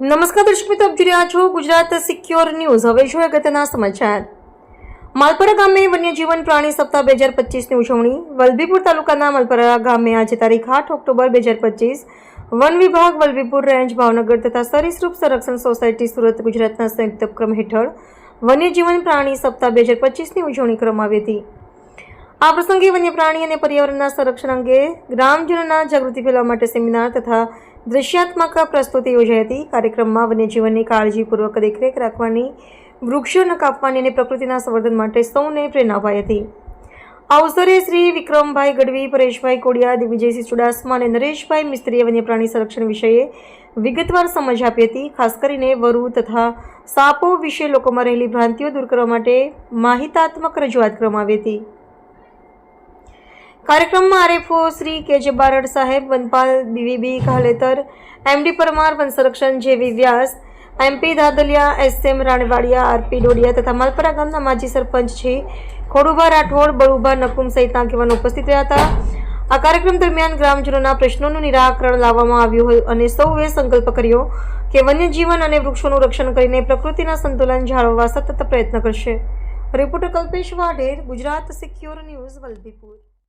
નમસ્કાર દર્શક મિત્રો, આપ જોઈ રહ્યા છો ગુજરાત સિક્યોર ન્યૂઝ. હવે જોઈએ અગત્યના સમાચાર? માલપરા ગામે વન્યજીવન પ્રાણી સપ્તાહ બે હજાર પચીસની ઉજવણી. વલભીપુર તાલુકાના માલપરા ગામે આજે તારીખ આઠ ઓક્ટોબર બે હજાર પચીસ વન વિભાગ વલભીપુર રેન્જ ભાવનગર તથા સરીસૃપ સંરક્ષણ સોસાયટી સુરત ગુજરાતના સંયુક્ત ઉપક્રમ હેઠળ વન્યજીવન પ્રાણી સપ્તાહ બે હજાર પચીસની ઉજવણી કરવામાં આવી હતી. આ પ્રસંગે વન્ય પ્રાણી અને પર્યાવરણના સંરક્ષણ અંગે ગ્રામજનોના જાગૃતિ ફેલાવવા માટે સેમિનાર તથા દૃશ્યાત્મક પ્રસ્તુતિ યોજાઈ હતી. કાર્યક્રમમાં વન્યજીવનની કાળજીપૂર્વક દેખરેખ રાખવાની વૃક્ષો ન કાપવાની અને પ્રકૃતિના સંવર્ધન માટે સૌને પ્રેરણા અપાઈ હતી. આ અવસરે શ્રી વિક્રમભાઈ ગઢવી, પરેશભાઈ કોડિયા, દિગ્વિજયસિંહ ચુડાસમા અને નરેશભાઈ મિસ્ત્રીએ વન્યપ્રાણી સંરક્ષણ વિષયે વિગતવાર સમજ આપી હતી. ખાસ કરીને વરુ તથા સાપો વિશે લોકોમાં રહેલી ભ્રાંતિઓ દૂર કરવા માટે માહિતાત્મક રજૂઆત કરવામાં આવી હતી. કાર્યક્રમમાં આરએફઓ શ્રી કેજે બારડ સાહેબ, વનપાલ, બીવીબી કાલેતર એમડી પરમાર, વન સંરક્ષણ JV Vyas, MP Dhadaliya, SM Ranvadiya, RP Dodiya તથા માલપરા ગામના માજી સરપંચ છે ખોડુભા રાઠોડ, બળુભા નકુમ સહિતના આગેવાનો ઉપસ્થિત રહ્યા હતા. આ કાર્યક્રમ દરમિયાન ગ્રામજનોના પ્રશ્નોનું નિરાકરણ લાવવામાં આવ્યું અને સૌએ સંકલ્પ કર્યો કે વન્યજીવન અને વૃક્ષોનું રક્ષણ કરીને પ્રકૃતિના સંતુલન જાળવવા સતત પ્રયત્ન કરશે. Reporter Kalpesh Vadher, Gujarat secure news, Vallabhipur.